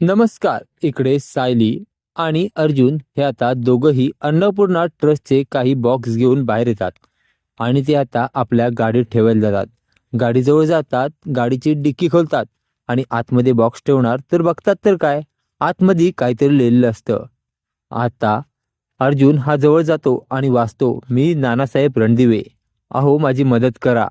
नमस्कार इकडे सायली आणि अर्जुन हे आता दोघंही अन्नपूर्णा ट्रस्टचे काही बॉक्स घेऊन बाहेर येतात आणि ते आता आपल्या गाडीत ठेवायला जातात. गाडीजवळ जातात गाडीची डिक्की खोलतात आणि आतमध्ये बॉक्स ठेवणार तर बघतात तर काय? आतमध्ये काहीतरी लिहिलेलं असतं. आता अर्जुन हा जवळ जातो आणि वाचतो मी नानासाहेब रणदिवे. अहो माझी मदत करा.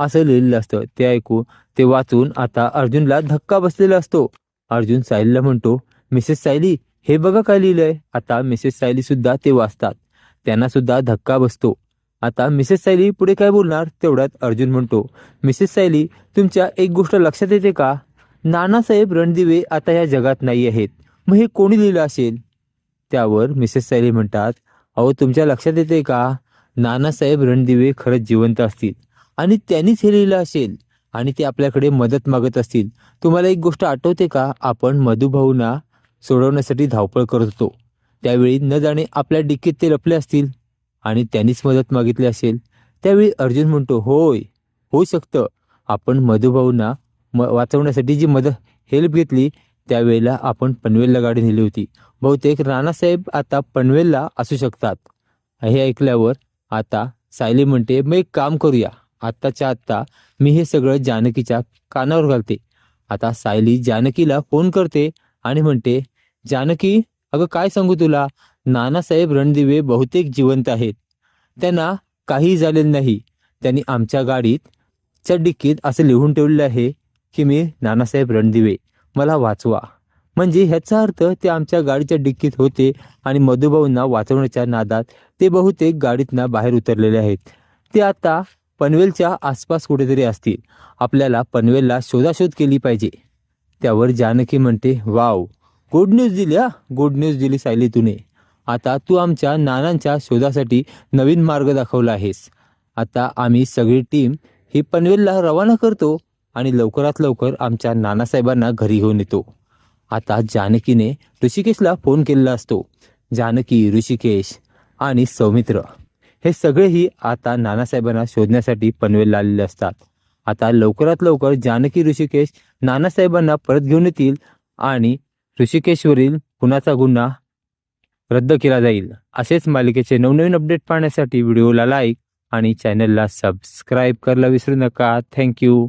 असं लिहिलेलं असतं. ते ऐकून ते वाचून आता अर्जुनला धक्का बसलेला असतो. अर्जुन सायलीला म्हणतो मिसेस सायली हे बघा काय लिहिलंय. आता मिसेस सायली सुद्धा ते वाचतात. त्यांना सुद्धा धक्का बसतो. आता मिसेस सायली पुढे काय बोलणार? तेवढ्यात अर्जुन म्हणतो मिसेस सायली तुमच्या एक गोष्ट लक्षात येते का? नानासाहेब रणदिवे आता या जगात नाही आहेत. मग हे कोणी लिहिलं असेल? त्यावर मिसेस सायली म्हणतात अहो तुमच्या लक्षात येते का? नानासाहेब रणदिवे खरंच जिवंत असतील आणि त्यांनीच हे लिहिलं असेल. आणि ते आपल्याकडे मदत मागत असतील. तुम्हाला एक गोष्ट आठवते का? आपण मधुभाऊना सोडवण्यासाठी धावपळ करत होतो. त्यावेळी न जाणे आपल्या डिक्कीत ते लपले असतील आणि त्यांनीच मदत मागितली असेल. त्यावेळी अर्जुन म्हणतो होय होऊ शकतं. आपण मधुभाऊना म वाचवण्यासाठी जी मदत हेल्प घेतली त्यावेळेला आपण पनवेलला गाडी नेली होती. बहुतेक राणासाहेब आता पनवेलला असू शकतात. हे ऐकल्यावर आता सायली म्हणते मग एक काम करूया. आत्ताच्या आत्ता मी हे सगळं जानकीच्या कानावर घालते. आता सायली जानकीला फोन करते आणि म्हणते जानकी अगं काय सांगू तुला? नानासाहेब रणदिवे बहुतेक जिवंत आहेत. त्यांना काही झालेलं नाही. त्यांनी आमच्या गाडीत च्या डिक्कीत असं लिहून ठेवलेलं आहे की मी नानासाहेब रणदिवे. मला वाचवा. म्हणजे ह्याचा अर्थ ते आमच्या गाडीच्या डिक्कीत होते आणि मधुभाऊंना वाचवण्याच्या नादात ते बहुतेक गाडीतनं बाहेर उतरलेले आहेत. ते आता पनवेलच्या आसपास कुठेतरी असतील. आपल्याला पनवेलला शोधाशोध केली पाहिजे. त्यावर जानकी म्हणते वाव गुड न्यूज दिली हा? गुड न्यूज दिली सायली तुने. आता तू आमच्या नानांच्या शोधासाठी नवीन मार्ग दाखवला आहेस. आता आम्ही सगळी टीम ही पनवेलला रवाना करतो आणि लवकरात लवकर आमच्या नानासाहेबांना घरी घेऊन येतो. आता जानकीने ऋषिकेशला फोन केलेला असतो. जानकी ऋषिकेश आणि सौमित्र. हे सगळेही आता नानासाहेबांना शोधण्यासाठी पनवेलला आलेले असतात. आता लवकरात लवकर जानकी ऋषिकेश नानासाहेबांना परत घेऊन येतील आणि ऋषिकेशवरील खुनाचा गुन्हा रद्द केला जाईल. असेच मालिकेचे नवनवीन अपडेट पाहण्यासाठी व्हिडिओला लाईक आणि चॅनलला सबस्क्राईब करायला विसरू नका. थँक्यू